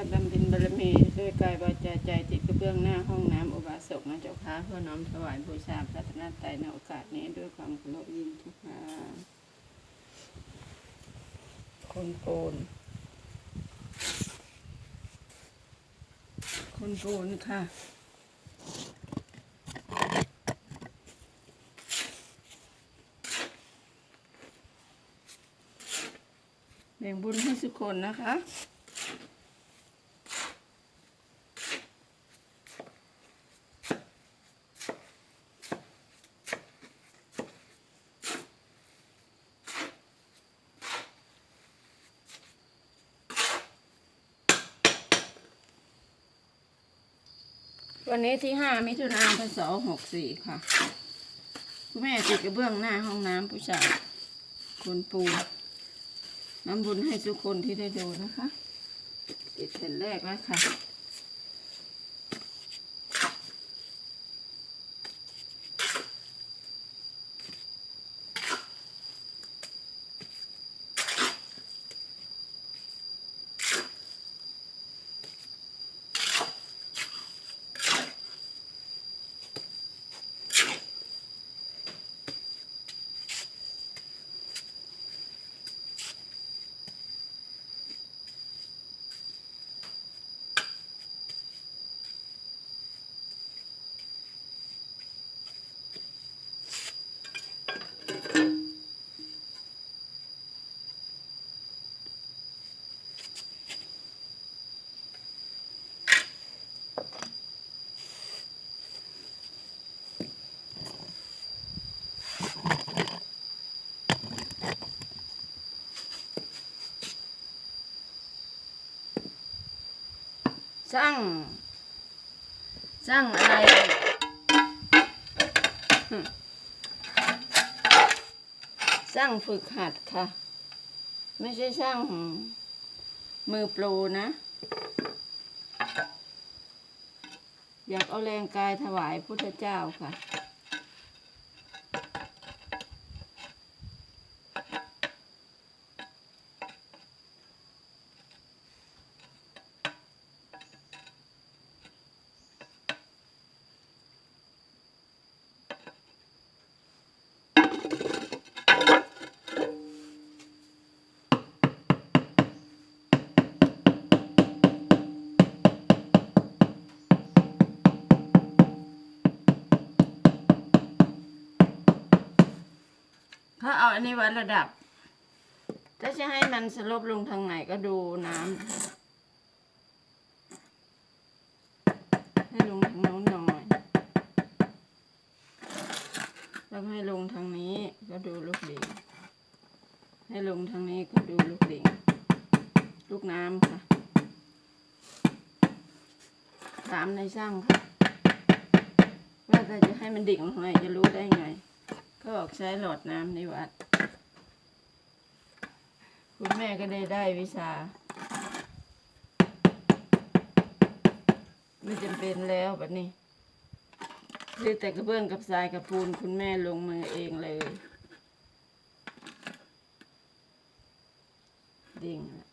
าบำเพ็ญบารมีด้วยกายวาจาใจติดกระเบื้องหน้าห้องน้ำอุบาสกนะเจ้าค่ะเพื่อน้อมถวายบูชาพระธนตรัยในโอกาสนี้ด้วยความเคารพยิ่งทุกค่ะคนโกนคนโกนค่ะแบ่งบุญให้ทุกคนนะคะ วันนี้ที่ห้ามิถุนายนพศหกสี่ค่ะ คุณแม่ติดกระเบื้องหน้าห้องน้ำผู้ชายคุณปูน้ำบุญให้ทุกคนที่ได้ดูนะคะ ติดเสร็จแรกแล้วค่ะ ช่างช่างอะไรหึสร้างฝึกหัดค่ะ ไม่ใช่ช่างมือโปรนะ อยากเอาแรงกายถวายพุทธเจ้าค่ะ เขาเอาอันนี้วัดระดับ ถ้าจะให้มันสลบลงทางไหนก็ดูน้ำให้ลงทางโน้นหน่อย แล้วให้ลงทางนี้ก็ดูลูกเด็งให้ลงทางนี้ก็ดูลูกเด็งลูกน้ำค่ะถามในช่างค่ะว่าถ้าจะให้มันดิ่งลงไหนจะรู้ได้ไง ก็บอกใช้หลอดน้ำในวัด คุณแม่ก็ได้ได้วิชา ไม่จำเป็นแล้วแบบนี้คือแต่กระเบื้องกับทรายกับปูนคุณแม่ลงมือเองเลย ดิ่งอะ